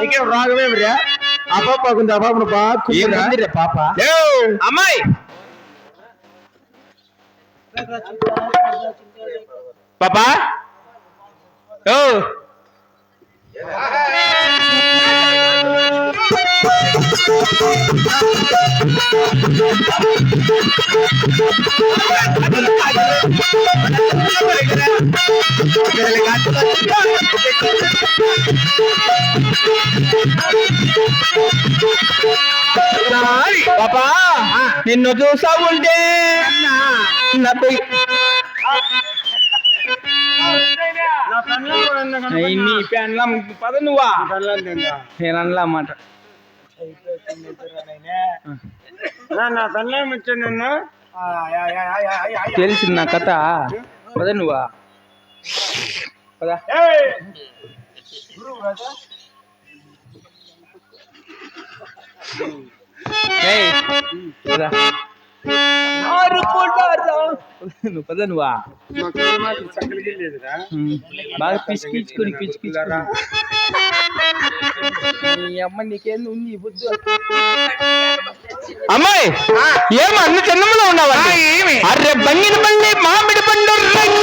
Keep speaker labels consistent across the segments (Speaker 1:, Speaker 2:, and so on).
Speaker 1: నీకేం రాగమేమిరా ఆ పాప బాగుంది ఆ పాపను బాగా.
Speaker 2: పాప.
Speaker 1: అమ్మాయి! పాపా? ఓ! పాపా నిన్ను చూసా ఉంటే నాకు పెన్లం పద నువ్వా? నేను అనలా మాట.
Speaker 2: నా పెళ్ళం ఇచ్చాను
Speaker 1: తెలిసింది నా కథ. పద నువ్వా. పద. నువ్వు పద నువ్వా. బాగా పిసికించుకుని పిసికించుకుని నీ అమ్మ నీకేంది ఉంది ఈ బుద్ధి అమ్మాయి ఏం అన్ని చిన్నములో ఉన్నావా ఏమి అర్రె బంగిన బండి మామిడి పండు రంగు.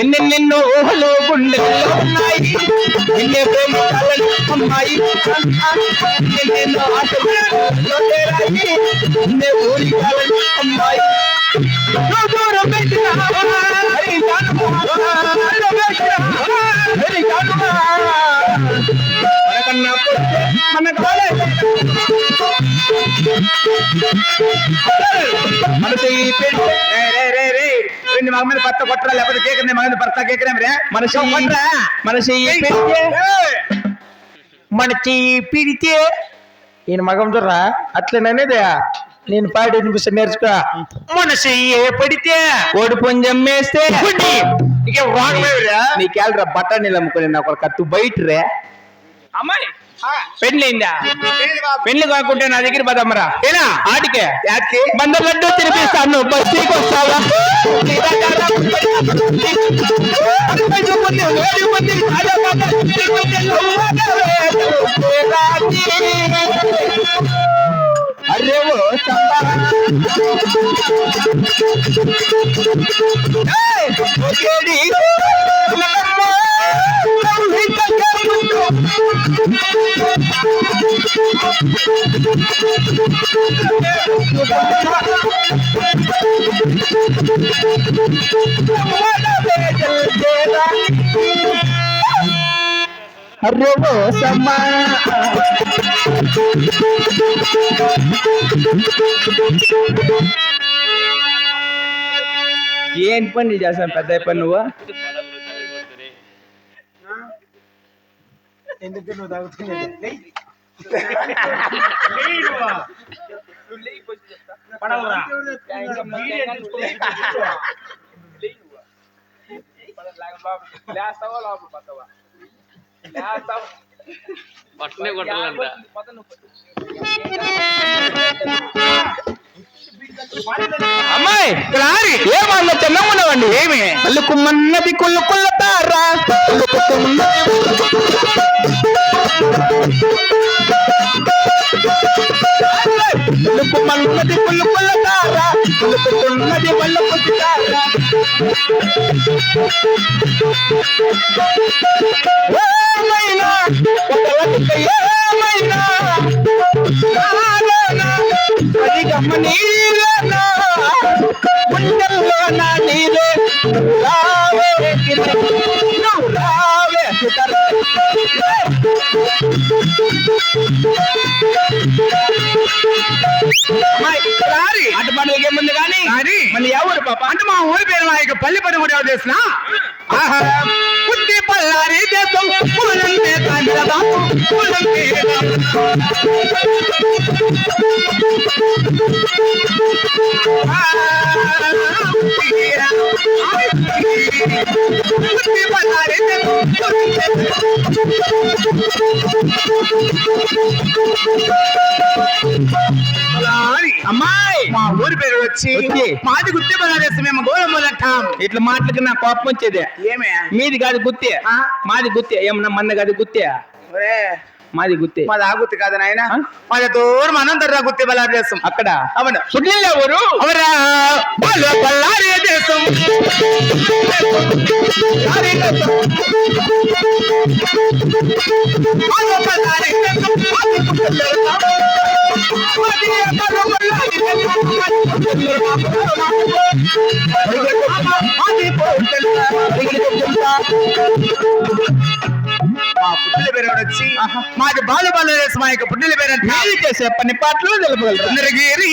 Speaker 1: ఎన్నెన్నెన్నో ఊహలు గుండెల్లో ఉన్నాయి నిన్నే ప్రేమించాలని అమ్మాయి ఎన్నెన్నో ఆశలు ఊహల్లో చేరాయి. నిన్నే ఊరికాలని అమ్మాయి నువ్వు దూరం పెట్టినా, హరి కానుమా, దూరం పెట్టినా, హరి కానుమా. మనకన్నా పుట్టే మన రే రే రే. రెండు మగ మీద భర్త కొట్టరా? లేకపోతే కేకనే మగ మీద భర్త కేకనే రే? మనసు ఈ- మనసు ఈ పెడితే మన చెయ్యి పిడితే ఈయన మగం చూడరా? అట్లననేది నేను పాడి వినిపిస్తే నేర్చుకో. మన చెయ్యి పడితే ఓడి పుంజం వేస్తే నీకేళ్ళరా బట్ట అమ్ముకుని నాకు ఒక కత్తు బయట రే. అమ్మాయి? పెళ్ళిందా? పెళ్ళి కాకుంటే నా దగ్గర పదమ్మరా ఏనా? ఆటికే? బంద లడ్డు తినిపిస్తాను. బస్తీకి వస్తావా అరే ఓ చంబా ఏయ్, ఒకేడి, లమ్మా, అరే ఓ సమ్మా ఏం పని చేస్తాను పని నువ్వు
Speaker 2: ఎందుకు నువ్వు. తాగుతున్నావు పడవరా.
Speaker 3: పట్టనే కొట్టాలంట.
Speaker 1: అమ్మాయి ఏమన్నా చిన్నగా ఉన్నావండి ఏమి? కుమ్మన్నది కుళ్ళు కుళ్ళ తారా కుమ్మన్నది కుళ్ళు కుళ్ళ తారా కుళ్ళుకున్నది వల్ల తారా ఏమైనా ఒక లక్ష ఏమైనా నాలోనా అది గమనీయనా గుండెల్లోన నీరే అటు పండుగ ఏముంది కానీ? మన ఎవరు పాప? అంటే మా ఊరి పేరు మా ఇక పల్లి పని కూడా చేసిన? పుట్టి పల్లారి దేశం పూలంటే పుట్టి పల్లారి దేశం అమ్మాయి! మా ఊరి పేరు వచ్చి మాది గుత్తి బలారేసి మేము గోళములు అంటాం ఇట్లా మాటలకి నా కోపం వచ్చేది. ఏమే? మీది కాదు గుత్తి. మాది గుత్తి. ఏమన్నా మన్న కాదు గుత్తి. మాది గుత్తి.
Speaker 3: మాది ఆ గుత్తి కాదు నాయన? మాది దూరం అనంతర గుత్తి బలాదేశం
Speaker 1: అక్కడ.
Speaker 3: అవును.
Speaker 1: సుడ్లీలు ఎవరు
Speaker 3: అవరా. వచ్చి మాది బాలు బలాదేశం మా యొక్క పుట్టిన పేరు
Speaker 1: చేసే పని పాటలు తెలుపగలరు
Speaker 3: సుందరగిరి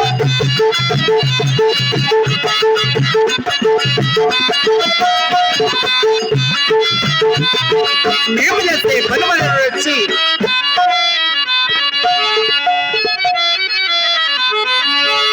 Speaker 1: ఏమి చేస్తే పని వచ్చి